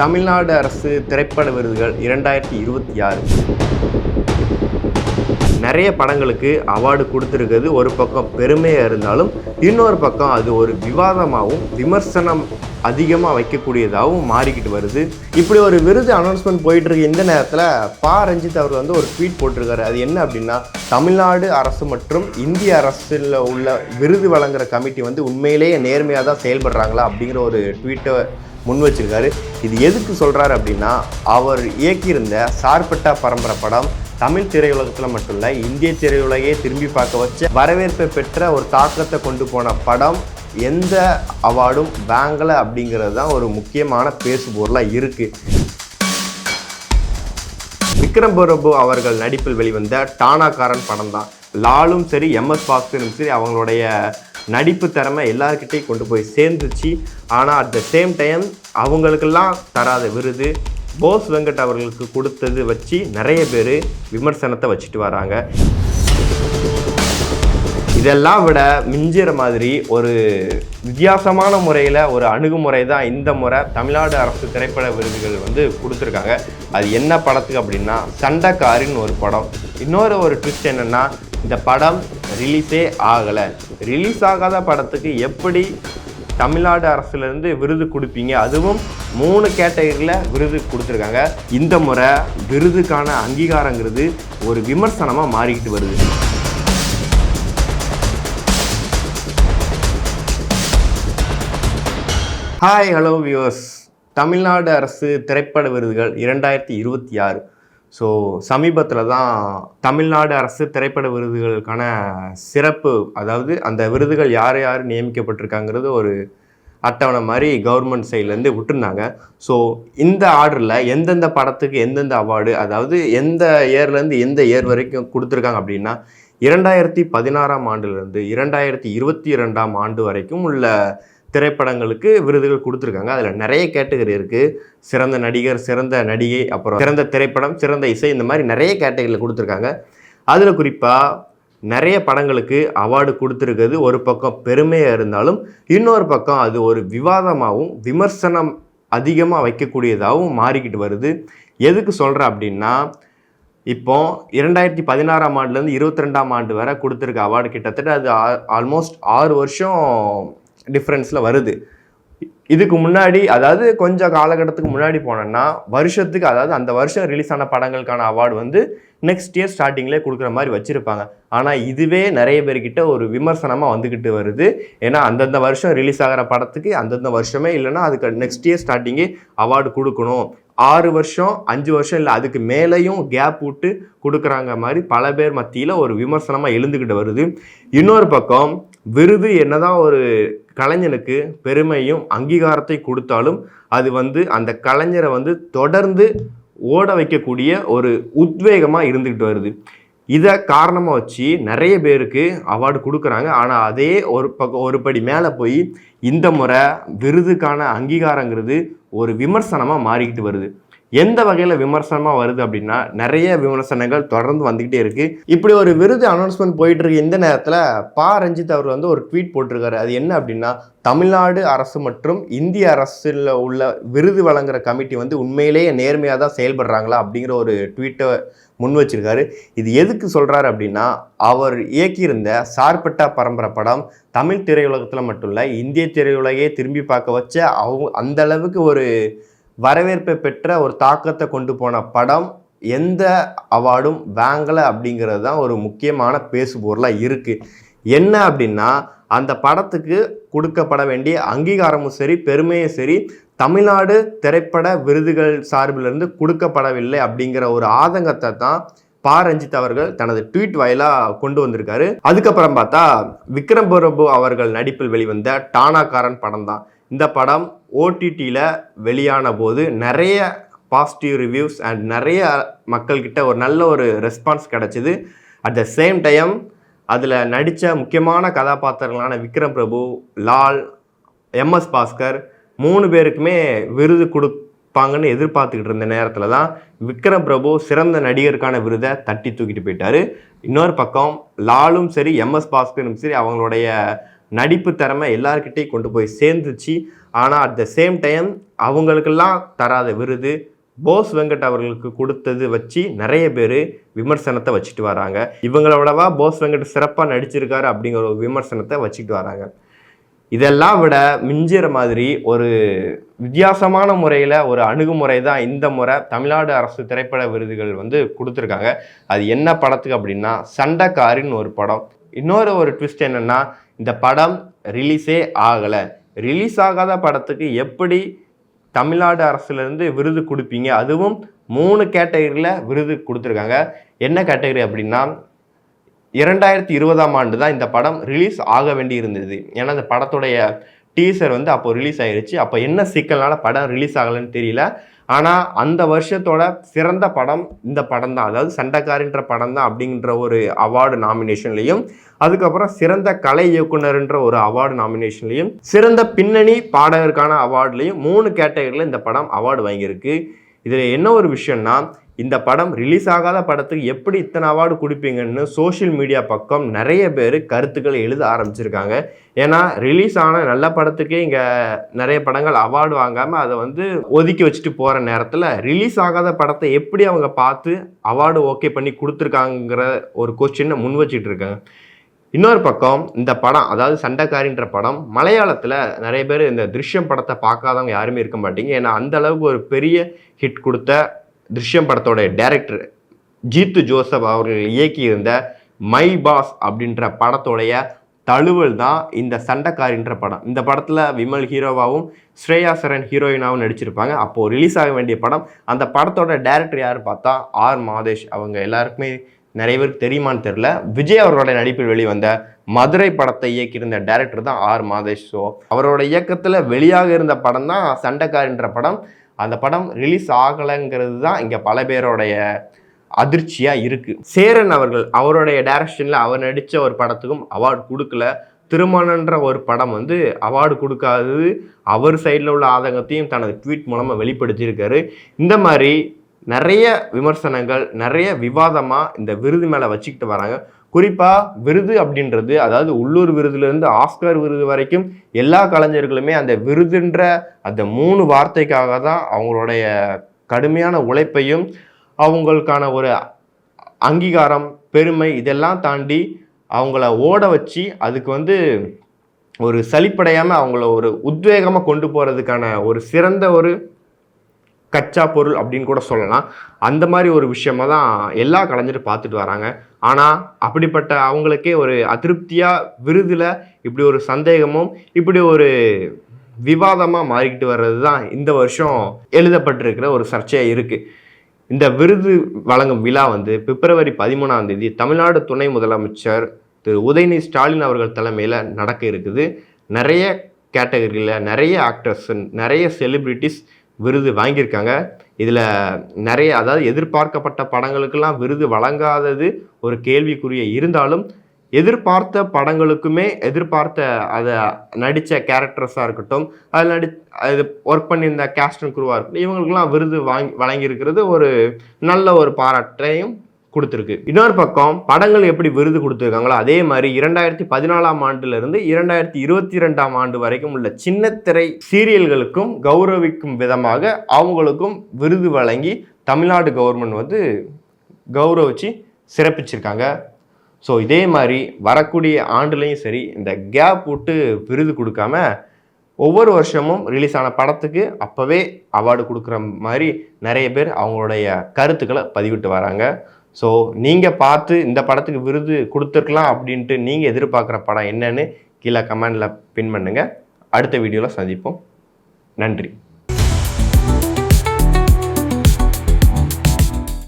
தமிழ்நாடு அரசு திரைப்பட விருதுகள் இரண்டாயிரத்தி இருபத்தி ஆறு. நிறைய படங்களுக்கு அவார்டு கொடுத்துருக்கிறது. ஒரு பக்கம் பெருமையாக இருந்தாலும் இன்னொரு பக்கம் அது ஒரு விவாதமாகவும் விமர்சனம் அதிகமாக வைக்கக்கூடியதாகவும் மாறிக்கிட்டு வருது. இப்படி ஒரு விருது அனௌன்ஸ்மெண்ட் போயிட்டுருக்கு இந்த நேரத்தில் பா. ரஞ்சித் அவர் வந்து ஒரு ட்வீட் போட்டிருக்காரு. அது என்ன அப்படின்னா தமிழ்நாடு அரசு மற்றும் இந்திய அரசில் உள்ள விருது வழங்குற கமிட்டி வந்து உண்மையிலேயே நேர்மையாக தான் செயல்படுறாங்களா அப்படிங்கிற ஒரு ட்வீட்டை முன் வச்சிருக்காரு. இது எதுக்கு சொல்கிறாரு அப்படின்னா அவர் இயக்கியிருந்த சார்பட்டா பரம்பரை படம் தமிழ் திரையுலகத்தில் மட்டும் இல்லை இந்திய திரையுலகையே திரும்பி பார்க்க வச்ச வரவேற்பை பெற்ற ஒரு தாக்கத்தை கொண்டு போன படம் எந்த அவார்டும் வாங்கலை அப்படிங்கிறது தான் ஒரு முக்கியமான பேசுபொருளாக இருக்குது விக்ரம் பிரபு அவர்கள் நடிப்பில் வெளிவந்த டானாக்காரன் படம் தான் லாலும் சரி எம்எஸ் பாக்ஸனும் சரி அவங்களுடைய நடிப்பு திறமை எல்லாருக்கிட்டையும் கொண்டு போய் சேர்ந்துச்சு. ஆனால் அட் த சேம் டைம் அவங்களுக்கெல்லாம் தராத விருது போஸ் வெங்கட் அவர்களுக்கு கொடுத்தது வச்சு நிறைய பேர் விமர்சனத்தை வச்சுட்டு வராங்க. இதெல்லாம் விட மிஞ்சிற மாதிரி ஒரு வித்தியாசமான முறையில் ஒரு அணுகுமுறை தான் இந்த முறை தமிழ்நாடு அரசு திரைப்பட விருதுகள் வந்து கொடுத்துருக்காங்க. அது என்ன படத்துக்கு அப்படின்னா சண்டைக்காரின்னு ஒரு படம். இன்னொரு ஒரு ட்விஸ்ட் என்னென்னா இந்த படம் ரிலீஸே ஆகலை. ரிலீஸ் ஆகாத படத்துக்கு எப்படி தமிழ்நாடு அரசுலேருந்து விருது கொடுப்பீங்க? அதுவும் மூணு கேட்டகரியில் விருது கொடுத்துருக்காங்க. இந்த முறை விருதுக்கான அங்கீகாரங்கிறது ஒரு விமர்சனமாக மாறிக்கிட்டு வருது. ஹாய் ஹலோ வியூவர்ஸ் தமிழ்நாடு அரசு திரைப்பட விருதுகள் இரண்டாயிரத்தி இருபத்தி ஆறு. ஸோ சமீபத்தில் தான் தமிழ்நாடு அரசு திரைப்பட விருதுகளுக்கான சிறப்பு அதாவது அந்த விருதுகள் யார் யார் நியமிக்கப்பட்டிருக்காங்கிறது ஒரு அட்டவணை மாதிரி கவர்மெண்ட் சைட்லேருந்து விட்டுருந்தாங்க. ஸோ இந்த ஆர்டரில் எந்தெந்த படத்துக்கு எந்தெந்த அவார்டு அதாவது எந்த இயர்லேருந்து எந்த இயர் வரைக்கும் கொடுத்துருக்காங்க அப்படின்னா இரண்டாயிரத்தி பதினாறாம் ஆண்டுலேருந்து இரண்டாயிரத்தி இருபத்தி இரண்டாம் ஆண்டு வரைக்கும் உள்ள திரைப்படங்களுக்கு விருதுகள் கொடுத்துருக்காங்க. அதில் நிறைய கேட்டகரி இருக்குது சிறந்த நடிகர் சிறந்த நடிகை அப்புறம் சிறந்த திரைப்படம் சிறந்த இசை இந்த மாதிரி நிறைய கேட்டகரியில் கொடுத்துருக்காங்க. அதில் குறிப்பாக நிறைய படங்களுக்கு அவார்டு கொடுத்துருக்கிறது ஒரு பக்கம் பெருமையாக இருந்தாலும் இன்னொரு பக்கம் அது ஒரு விவாதமாகவும் விமர்சனம் அதிகமாக வைக்கக்கூடியதாகவும் மாறிக்கிட்டு வருது. எதுக்கு சொல்கிறேன் அப்படின்னா இப்போ இரண்டாயிரத்தி பதினாறாம் ஆண்டுலேருந்து இருபத்தி ரெண்டாம் ஆண்டு வரை கொடுத்துருக்க அவார்டு கிட்டத்தட்ட அது ஆல்மோஸ்ட் ஆறு வருஷம் டிஃப்ரென்ஸில் வருது. இதுக்கு முன்னாடி அதாவது கொஞ்சம் காலகட்டத்துக்கு முன்னாடி போனேன்னா வருஷத்துக்கு அதாவது அந்த வருஷம் ரிலீஸ் ஆன படங்களுக்கான அவார்டு வந்து நெக்ஸ்ட் இயர் ஸ்டார்டிங்லேயே கொடுக்குற மாதிரி வச்சுருப்பாங்க. ஆனால் இதுவே நிறைய பேர்கிட்ட ஒரு விமர்சனமாக வந்துக்கிட்டு வருது. ஏன்னா அந்தந்த வருஷம் ரிலீஸ் ஆகிற படத்துக்கு அந்தந்த வருஷமே இல்லைன்னா அதுக்கு நெக்ஸ்ட் இயர் ஸ்டார்டிங்கே அவார்டு கொடுக்கணும். ஆறு வருஷம் அஞ்சு வருஷம் இல்லை அதுக்கு மேலேயும் கேப் விட்டு கொடுக்குறாங்க மாதிரி பல பேர் மத்தியில் ஒரு விமர்சனமாக எழுந்துக்கிட்டு வருது. இன்னொரு பக்கம் விருது என்னதான் ஒரு கலைஞனுக்கு பெருமையும் அங்கீகாரத்தை கொடுத்தாலும் அது வந்து அந்த கலைஞரை வந்து தொடர்ந்து ஓட வைக்கக்கூடிய ஒரு உத்வேகமாக இருந்துக்கிட்டு வருது. இதை காரணமாக வச்சு நிறைய பேருக்கு அவார்டு கொடுக்குறாங்க. ஆனால் அதே ஒரு பக்கம் ஒரு படி மேலே போய் இந்த முறை விருதுக்கான அங்கீகாரங்கிறது ஒரு விமர்சனமாக மாறிக்கிட்டு வருது. எந்த வகையில் விமர்சனமாக வருது அப்படின்னா நிறைய விமர்சனங்கள் தொடர்ந்து வந்துக்கிட்டே இருக்குது இப்படி ஒரு விருது அனௌன்ஸ்மெண்ட் போயிட்டு இருக்கு இந்த நேரத்தில் பா. ரஞ்சித் அவர் வந்து ஒரு ட்வீட் போட்டிருக்காரு. அது என்ன அப்படின்னா தமிழ்நாடு அரசு மற்றும் இந்திய அரசில் உள்ள விருது வழங்குற கமிட்டி வந்து உண்மையிலேயே நேர்மையாக தான் செயல்படுறாங்களா அப்படிங்கிற ஒரு ட்வீட்டை முன் வச்சிருக்காரு. இது எதுக்கு சொல்கிறாரு அப்படின்னா அவர் இயக்கியிருந்த சார்பட்டா பரம்பரை படம் தமிழ் திரையுலகத்தில் மட்டும் இல்லை இந்திய திரையுலகையே திரும்பி பார்க்க வச்ச அவங்க அந்த அளவுக்கு ஒரு வரவேற்பை பெற்ற ஒரு தாக்கத்தை கொண்டு போன படம் எந்த அவார்டும் வாங்கலை அப்படிங்கிறது தான் ஒரு முக்கியமான பேசுபொருளாக இருக்குது என்ன அப்படின்னா அந்த படத்துக்கு கொடுக்கப்பட வேண்டிய அங்கீகாரமும் சரி பெருமையும் சரி தமிழ்நாடு திரைப்பட விருதுகள் சார்பிலிருந்து கொடுக்கப்படவில்லை அப்படிங்கிற ஒரு ஆதங்கத்தை தான் பா. ரஞ்சித் அவர்கள் தனது ட்வீட் வாயிலாக கொண்டு வந்திருக்காரு. அதுக்கப்புறம் பார்த்தா விக்ரம் பிரபு அவர்கள் நடிப்பில் வெளிவந்த டானாக்காரன் படம் தான் இந்த படம் ஓடிடியில் வெளியான போது நிறைய பாசிட்டிவ் ரிவ்யூஸ் அண்ட் நிறைய மக்கள்கிட்ட ஒரு நல்ல ஒரு ரெஸ்பான்ஸ் கிடச்சிது. அட் த சேம் டைம் அதில் நடித்த முக்கியமான கதாபாத்திரங்களான விக்ரம் பிரபு லால் எம்எஸ் பாஸ்கர் மூணு பேருக்குமே விருது கொடுப்பாங்கன்னு எதிர்பார்த்துக்கிட்டு இருந்த நேரத்தில் தான் விக்ரம் பிரபு சிறந்த நடிகருக்கான விருதை தட்டி தூக்கிட்டு போயிட்டார். இன்னொரு பக்கம் லாலும் சரி எம்எஸ் பாஸ்கரும் சரி அவங்களுடைய நடிப்பு திறமை எல்லாருக்கிட்டையும் கொண்டு போய் சேர்ந்துச்சு. ஆனால் அட் த சேம் டைம் அவங்களுக்கெல்லாம் தராத விருது போஸ் வெங்கட் அவர்களுக்கு கொடுத்தது வச்சு நிறைய பேர் விமர்சனத்தை வச்சுட்டு வராங்க. இவங்களோடவா போஸ் வெங்கட் சிறப்பாக நடிச்சிருக்காரு அப்படிங்கிற ஒரு விமர்சனத்தை வச்சுட்டு வராங்க. இதெல்லாம் விட மிஞ்சிற மாதிரி ஒரு வித்தியாசமான முறையில் ஒரு அணுகுமுறை தான் இந்த முறை தமிழ்நாடு அரசு திரைப்பட விருதுகள் வந்து கொடுத்துருக்காங்க. அது என்ன படத்துக்கு அப்படின்னா சண்டைக்காரின்னு ஒரு படம். இன்னொரு ஒரு ட்விஸ்ட் என்னென்னா இந்த படம் ரிலீஸே ஆகலை. ரிலீஸ் ஆகாத படத்துக்கு எப்படி தமிழ்நாடு அரசுலேருந்து விருது கொடுப்பீங்க? அதுவும் மூணு கேட்டகரியில் விருது கொடுத்துருக்காங்க. என்ன கேட்டகரி அப்படின்னா இரண்டாயிரத்தி இருபதாம் ஆண்டு தான் இந்த படம் ரிலீஸ் ஆக வேண்டி இருந்தது. ஏன்னா இந்த படத்துடைய டீசர் வந்து அப்போ ரிலீஸ் ஆயிடுச்சு அப்போ என்ன சிக்கல்னால படம் ரிலீஸ் ஆகலைன்னு தெரியல. ஆனால் அந்த வருஷத்தோட சிறந்த படம் இந்த படம் தான் அதாவது சண்டைக்காரின்ற படம் தான் அப்படின்ற ஒரு அவார்டு நாமினேஷன்லையும் அதுக்கப்புறம் சிறந்த கலை இயக்குனர்ன்ற ஒரு அவார்டு நாமினேஷன்லையும் சிறந்த பின்னணி பாடகருக்கான அவார்டுலையும் மூணு கேட்டகரியில் இந்த படம் அவார்டு வாங்கியிருக்கு. இதில் என்ன ஒரு விஷயம்னா இந்த படம் ரிலீஸ் ஆகாத படத்துக்கு எப்படி இத்தனை அவார்டு கொடுப்பீங்கன்னு சோஷியல் மீடியா பக்கம் நிறைய பேர் கருத்துக்களை எழுத ஆரம்பிச்சிருக்காங்க. ஏன்னா ரிலீஸ் ஆன நல்ல படத்துக்கே இங்கே நிறைய படங்கள் அவார்டு வாங்காமல் அதை வந்து ஒதுக்கி வச்சுட்டு போகிற நேரத்தில் ரிலீஸ் ஆகாத படத்தை எப்படி அவங்க பார்த்து அவார்டு ஓகே பண்ணி கொடுத்துருக்காங்கிற ஒரு கொஸ்டினை முன் வச்சுட்டு இருக்காங்க இன்னொரு பக்கம் இந்த படம் அதாவது சண்டைக்காரின்ற படம் மலையாளத்தில் நிறைய பேர் இந்த திருஷ்யம் படத்தை பார்க்காதவங்க யாருமே இருக்க மாட்டீங்க. ஏன்னா அந்த அளவுக்கு ஒரு பெரிய ஹிட் கொடுத்த திருஷ்யம் படத்தோட டைரக்டர் ஜீத்து ஜோசப் அவர்கள் இயக்கியிருந்த மை பாஸ் அப்படின்ற படத்தோடைய தழுவல் தான் இந்த சண்டைக்காரின்ற படம். இந்த படத்தில் விமல் ஹீரோவாகவும் ஸ்ரேயா சரண் ஹீரோயினாகவும் நடிச்சிருப்பாங்க. அப்போது ரிலீஸ் ஆக வேண்டிய படம். அந்த படத்தோட டைரக்டர் யார் பார்த்தா ஆர் மாதேஷ். அவங்க எல்லாருக்குமே நிறைய பேருக்கு தெரியுமான்னு தெரில விஜய் அவரோட நடிப்பில் வெளிவந்த மதுரை படத்தை இயக்கியிருந்த டைரக்டர் தான் ஆர் மாதேஷ். ஸோ அவரோட இயக்கத்தில் வெளியாக இருந்த படம் தான் சண்டைக்காரின்ற படம். அந்த படம் ரிலீஸ் ஆகலைங்கிறது தான் இங்கே பல பேரோடைய அதிர்ச்சியாக இருக்குது சேரன் அவர்கள் அவருடைய டைரக்ஷனில் அவர் நடித்த ஒரு படத்துக்கும் அவார்டு கொடுக்கல. திருமணன்ற ஒரு படம் வந்து அவார்டு கொடுக்காதது அவர் சைடில் உள்ள ஆதங்கத்தையும் தனது ட்வீட் மூலமாக வெளிப்படுத்தியிருக்காரு. இந்த மாதிரி நிறைய விமர்சனங்கள் நிறைய விவாதமாக இந்த விருது மேலே வச்சுக்கிட்டு வராங்க. குறிப்பாக விருது அப்படின்றது அதாவது உள்ளூர் விருதுலேருந்து ஆஸ்கர் விருது வரைக்கும் எல்லா கலைஞர்களுமே அந்த விருதுன்ற அந்த மூணு வார்த்தைக்காக தான் அவங்களுடைய கடுமையான உழைப்பையும் அவங்களுக்கான ஒரு அங்கீகாரம் பெருமை இதெல்லாம் தாண்டி அவங்கள ஓட வச்சு அதுக்கு வந்து ஒரு சலிப்படையாமல் அவங்கள ஒரு உத்வேகமாக கொண்டு போகிறதுக்கான ஒரு சிறந்த ஒரு கச்சா பொருள் அப்படின்னு கூட சொல்லலாம். அந்த மாதிரி ஒரு விஷயமா தான் எல்லா கலைஞரும் பார்த்துட்டு வராங்க. ஆனால் அப்படிப்பட்ட அவங்களுக்கே ஒரு அதிருப்தியாக விருதில் இப்படி ஒரு சந்தேகமும் இப்படி ஒரு விவாதமாக மாறிக்கிட்டு வர்றது தான் இந்த வருஷம் எழுதப்பட்டிருக்கிற ஒரு சர்ச்சையாக இருக்குது இந்த விருது வழங்கும் விழா வந்து பிப்ரவரி பதிமூணாம் தேதி தமிழ்நாடு துணை முதலமைச்சர் திரு. உதயநிதி ஸ்டாலின் அவர்கள் தலைமையில் நடக்க இருக்குது. நிறைய கேட்டகரியில் நிறைய ஆக்டர்ஸ் நிறைய செலிப்ரிட்டிஸ் விருது வாங்கியிருக்காங்க. இதில் நிறைய அதாவது எதிர்பார்க்கப்பட்ட படங்களுக்கெல்லாம் விருது வழங்காதது ஒரு கேள்விக்குரிய இருந்தாலும் எதிர்பார்த்த படங்களுக்குமே எதிர்பார்த்த அதை நடித்த கேரக்டர்ஸாக இருக்கட்டும் அதில் நடி அது ஒர்க் பண்ணியிருந்த கேஸ்டன் குருவாக இருக்கட்டும் இவங்களுக்கெல்லாம் விருது வாங்கி வழங்கியிருக்கிறது ஒரு நல்ல ஒரு பாராட்டையும் கொடுத்துருக்கு. இன்னொரு பக்கம் படங்கள் எப்படி விருது கொடுத்துருக்காங்களோ அதே மாதிரி இரண்டாயிரத்தி பதினாலாம் ஆண்டுலேருந்து இரண்டாயிரத்தி இருபத்தி ரெண்டாம் ஆண்டு வரைக்கும் உள்ள சின்னத்திரை சீரியல்களுக்கும் கௌரவிக்கும் விதமாக அவங்களுக்கும் விருது வழங்கி தமிழ்நாடு கவர்மெண்ட் வந்து கௌரவிச்சு சிறப்பிச்சிருக்காங்க. ஸோ இதே மாதிரி வரக்கூடிய ஆண்டுலேயும் சரி இந்த கேப் விட்டு விருது கொடுக்காம ஒவ்வொரு வருஷமும் ரிலீஸ் ஆன படத்துக்கு அப்போவே அவார்டு கொடுக்குற மாதிரி நிறைய பேர் அவங்களுடைய கருத்துக்களை பதிவிட்டு வராங்க. ஸோ நீங்கள் பார்த்து இந்த படத்துக்கு விருது கொடுத்துருக்கலாம் அப்படின்ட்டு நீங்கள் எதிர்பார்க்குற படம் என்னன்னு கீழே கமெண்டில் பின் பண்ணுங்கள் அடுத்த வீடியோவில் சந்திப்போம். நன்றி.